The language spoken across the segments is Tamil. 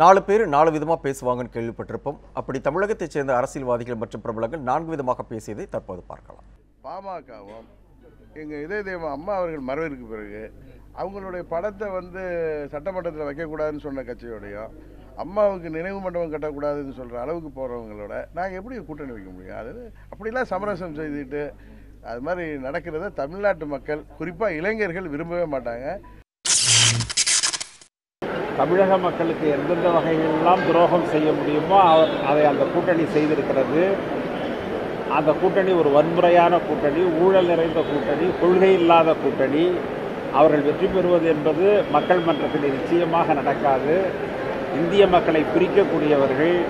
நாலு பேர் நாலு விதமாக பேசுவாங்கன்னு கேள்விப்பட்டிருப்போம். அப்படி தமிழகத்தைச் சேர்ந்த அரசியல்வாதிகள் மற்றும் பிரபலங்கள் நான்கு விதமாக பேசியதை தற்போது பார்க்கலாம். பாமகவும் எங்கள் இதய தெய்வம் அம்மா அவர்கள் மறைவிற்கு பிறகு அவங்களுடைய படத்தை வந்து சட்டமன்றத்தில் வைக்கக்கூடாதுன்னு சொன்ன கட்சியோடையும் அம்மாவுக்கு நினைவு மண்டபம் கட்டக்கூடாதுன்னு சொல்கிற அளவுக்கு போகிறவங்களோட நாங்கள் எப்படி கூட்டணி வைக்க முடியும்? அது அப்படிலாம் சமரசம் செய்துட்டு அது மாதிரி நடக்கிறத தமிழ்நாட்டு மக்கள் குறிப்பாக இளைஞர்கள் விரும்பவே மாட்டாங்க. தமிழக மக்களுக்கு எந்தெந்த வகையிலெல்லாம் துரோகம் செய்ய முடியுமோ அவர் அதை அந்த கூட்டணி செய்திருக்கிறது. அந்த கூட்டணி ஒரு வன்முறையான கூட்டணி ஊழல் நிறைந்த கூட்டணி கொள்கை இல்லாத கூட்டணி. அவர்கள் வெற்றி பெறுவது என்பது மக்கள் மன்றத்தில் நிச்சயமாக நடக்காது. இந்திய மக்களை பிரிக்கக்கூடியவர்கள்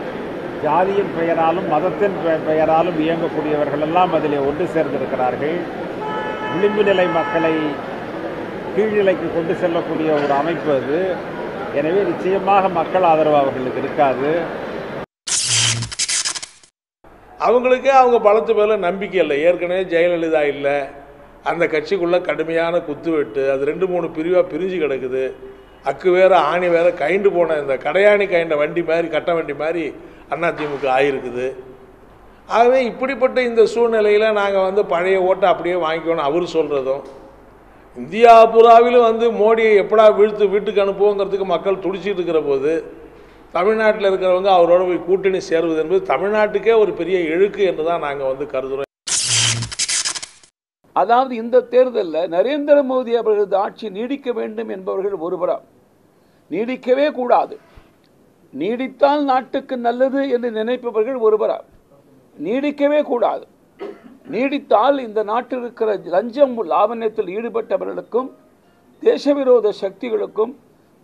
ஜாதியின் பெயராலும் மதத்தின் பெ- பெயராலும் இயங்கக்கூடியவர்கள் எல்லாம் அதிலே ஒன்று சேர்ந்திருக்கிறார்கள். விளிம்பு நிலை மக்களை கீழ்நிலைக்கு கொண்டு செல்லக்கூடிய ஒரு அமைப்பு அது. எனவே நிச்சயமாக மக்கள் ஆதரவு அவர்களுக்கு இருக்காது. அவங்களுக்கே அவங்க பலத்து மேலே நம்பிக்கை இல்லை. ஏற்கனவே ஜெயலலிதா இல்லை. அந்த கட்சிக்குள்ளே கடுமையான குத்துவெட்டு அது ரெண்டு மூணு பிரிவாக பிரிஞ்சு கிடக்குது. அக்கு வேற ஆணி வேற கைண்டு போன இந்த கடையாணி கைண்ட வண்டி மாதிரி கட்ட வண்டி மாதிரி அதிமுக ஆயிருக்குது. ஆகவே இப்படிப்பட்ட இந்த சூழ்நிலையில் நாங்கள் வந்து பழைய ஓட்டை அப்படியே வாங்கிக்கணும் அவர் சொல்கிறதும் இந்தியா புறாவிலும் வந்து மோடியை எப்படா வீழ்த்து வீட்டுக்கு அனுப்புவோங்கிறதுக்கு மக்கள் துடிச்சிட்டு இருக்கிற போது தமிழ்நாட்டில் இருக்கிறவங்க அவரோட போய் கூட்டணி சேருவது என்பது தமிழ்நாட்டுக்கே ஒரு பெரிய இழுக்கு என்று தான் நாங்கள் வந்து கருதுகிறோம் அதாவது இந்த தேர்தலில் நரேந்திர மோடி அவர்களது ஆட்சி நீடிக்க வேண்டும் என்பவர்கள் ஒருவரா நீடிக்கவே கூடாது. நீடித்தால் நாட்டுக்கு நல்லது என்று நினைப்பவர்கள் ஒருவரா நீடிக்கவே கூடாது. நீடித்தால் இந்த நாட்டில் இருக்கிற லஞ்சம் லாவண்யத்தில் ஈடுபட்டவர்களுக்கும் தேசவிரோத சக்திகளுக்கும்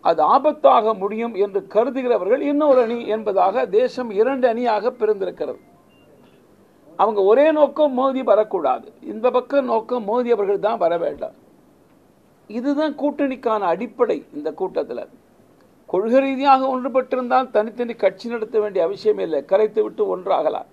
அது ஆபத்தாக முடியும் என்று கருதுகிறவர்கள் இன்னொரு அணி என்பதாக தேசம் இரண்டு அணியாக பிரிந்திருக்கிறது. அவங்க ஒரே நோக்கம் மோதி வரக்கூடாது. இந்த பக்கம் நோக்கம் மோதியவர்கள் தான் வர வேண்டாம். இதுதான் கூட்டணிக்கான அடிப்படை இந்த கூட்டத்தில். கொள்கை ரீதியாக ஒன்றுபட்டிருந்தால் தனித்தனி கட்சி நடத்த வேண்டிய அவசியம் இல்லை. கரைத்து விட்டு ஒன்றாகலாம்.